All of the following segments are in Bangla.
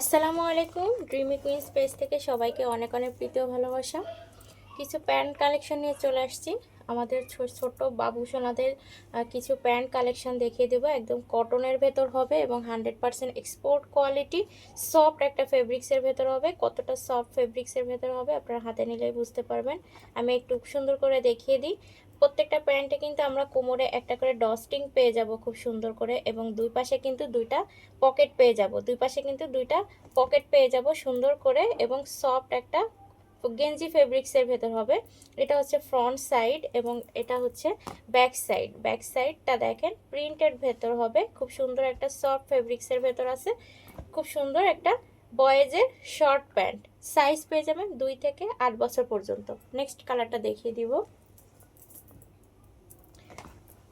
আসসালামু আলাইকুম। ড্রিমি কুইন স্পেস থেকে সবাইকে অনেক অনেক প্রীতি ও ভালোবাসা। কিছু প্যান্ট কালেকশন নিয়ে চলে আসছি। আমাদের ছোট বাবু সোনাদের কিছু প্যান্ট কালেকশন দেখিয়ে দেবো। একদম কটনের ভেতর হবে এবং hundred percent export quality soft একটা ফেব্রিক্সের ভেতর হবে। কতটা সফট ফেব্রিক্সের ভেতর হবে আপনারা হাতে নিলেই বুঝতে পারবেন। আমি একটু সুন্দর করে দেখিয়ে দিই। প্রত্যেকটা প্যান্টে কিন্তু আমরা কোমরে একটা করে ডস্টিং পেয়ে যাব খুব সুন্দর করে এবং দুই পাশে কিন্তু দুইটা পকেট পেয়ে যাব। দুই পাশে কিন্তু দুইটা পকেট পেয়ে যাব সুন্দর করে এবং সফট একটা গেঞ্জি ফেব্রিক্সের ভেতর হবে। এটা হচ্ছে ফ্রন্ট সাইড এবং এটা হচ্ছে ব্যাক সাইড ব্যাক সাইডটা দেখেন প্রিন্টেড ভেতর হবে। খুব সুন্দর একটা সফট ফেব্রিক্সের ভেতর আছে। খুব সুন্দর একটা বয়েজের শর্ট প্যান্ট সাইজ পেয়ে যাবেন দুই থেকে আট বছর পর্যন্ত। নেক্সট কালারটা দেখিয়ে দিব।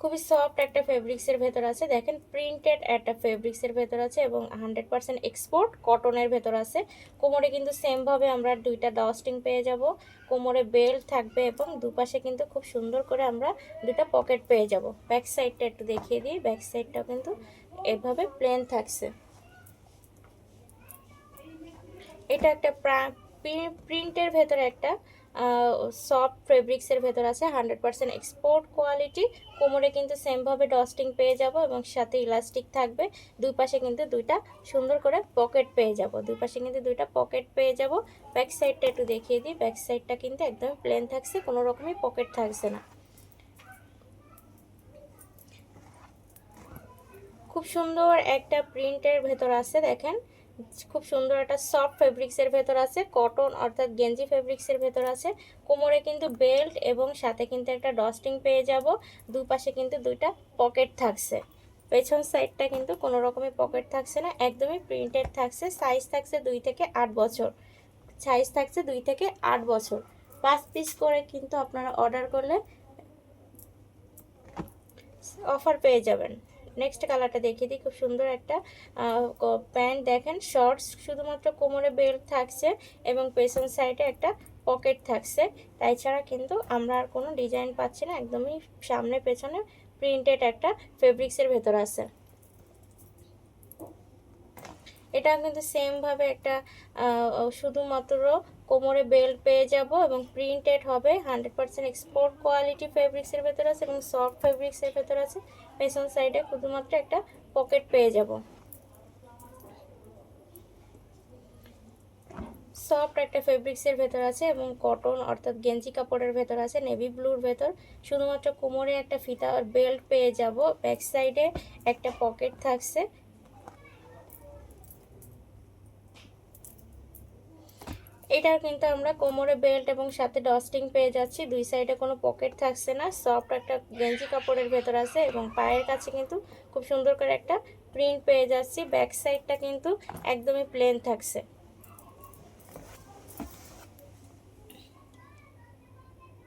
খুবই সফট একটা ফেব্রিক্সের ভেতর আছে। দেখেন প্রিন্টেড একটা ফেব্রিক্সের ভেতর আছে এবং হান্ড্রেড পার্সেন্ট এক্সপোর্ট কটনের ভেতর আছে। কোমরে কিন্তু সেমভাবে আমরা দুইটা ডাস্টিং পেয়ে যাব। কোমরে বেল্ট থাকবে এবং দুপাশে কিন্তু খুব সুন্দর করে আমরা দুটা পকেট পেয়ে যাব। ব্যাক সাইডটা একটু দেখিয়ে দিই। ব্যাক সাইডটাও কিন্তু এভাবে প্লেন থাকছে। এটা একটা প্রিন্টের ভেতরে একটা সফট ফেব্রিক্সের ভেতর আছে হান্ড্রেড পার্সেন্ট এক্সপোর্ট কোয়ালিটি কোমরে কিন্তু সেমভাবে ডস্টিং পেয়ে যাব এবং সাথে ইলাস্টিক থাকবে। দুই পাশে কিন্তু দুইটা সুন্দর করে পকেট পেয়ে যাব। দুই পাশে কিন্তু দুইটা পকেট পেয়ে যাব। ব্যাক সাইডটা একটু দেখিয়ে দিই। ব্যাক সাইডটা কিন্তু একদম প্লেন থাকছে, কোনো রকমই পকেট থাকছে না। খুব সুন্দর একটা প্রিন্টের ভেতর আছে, দেখেন। খুব সুন্দর একটা সফট ফেব্রিক্সের ভেতর আছে কটন অর্থাৎ গেঞ্জি ফেব্রিক্সের ভেতর আছে। কোমরে কিন্তু বেল্ট এবং সাথে কিন্তু একটা ডস্টিং পেয়ে যাব। দুপাশে কিন্তু দুইটা পকেট থাকছে। পেছন সাইডটা কিন্তু কোনো রকমের পকেট থাকছে না, একদমই প্রিন্টেড থাকছে। সাইজ থাকছে দুই থেকে আট বছর। সাইজ থাকছে দুই থেকে আট বছর। পাঁচ পিস করে কিন্তু আপনারা অর্ডার করলে অফার পেয়ে যাবেন। নেক্সট কালারটা দেখিয়ে দিই, খুব সুন্দর একটা প্যান্ট দেখেন শর্টস শুধুমাত্র কোমরে বেল্ট থাকছে এবং পেছন সাইডে একটা পকেট থাকছে। তাই ছাড়া কিন্তু আমরা আর কোনো ডিজাইন পাচ্ছি না, একদমই সামনে পেছনে প্রিন্টেড একটা ফেব্রিক্সের ভেতর আছে। এটা কিন্তু সেমভাবে একটা শুধুমাত্র কোমরে বেল্ট পেয়ে যাব এবং প্রিন্টেড হবে হান্ড্রেড পার্সেন্ট এক্সপোর্ট কোয়ালিটি ফেব্রিক্সের ভেতর আছে এবং সফট ফেব্রিক্সের ভেতর আছে। পেছন সাইডে শুধুমাত্র একটা পকেট পেয়ে যাব। সফট একটা ফেব্রিক্সের ভেতর আছে এবং কটন অর্থাৎ গেঞ্জি কাপড়ের ভেতর আছে নেভি ব্লুর ভেতর। শুধুমাত্র কোমরে একটা ফিতা বেল্ট পেয়ে যাব। ব্যাক সাইডে একটা পকেট থাকছে। এটার কিন্তু আমরা কোমরে বেল্ট এবং সাথে ডস্টিং পেয়ে যাচ্ছি। দুই সাইডে কোনো পকেট থাকছে না। সফট একটা গেঞ্জি কাপড়ের ভেতর আছে এবং পায়ের কাছে কিন্তু খুব সুন্দর করে একটা প্রিন্ট পেয়ে যাচ্ছি। ব্যাক সাইডটা কিন্তু একদমই প্লেন থাকছে।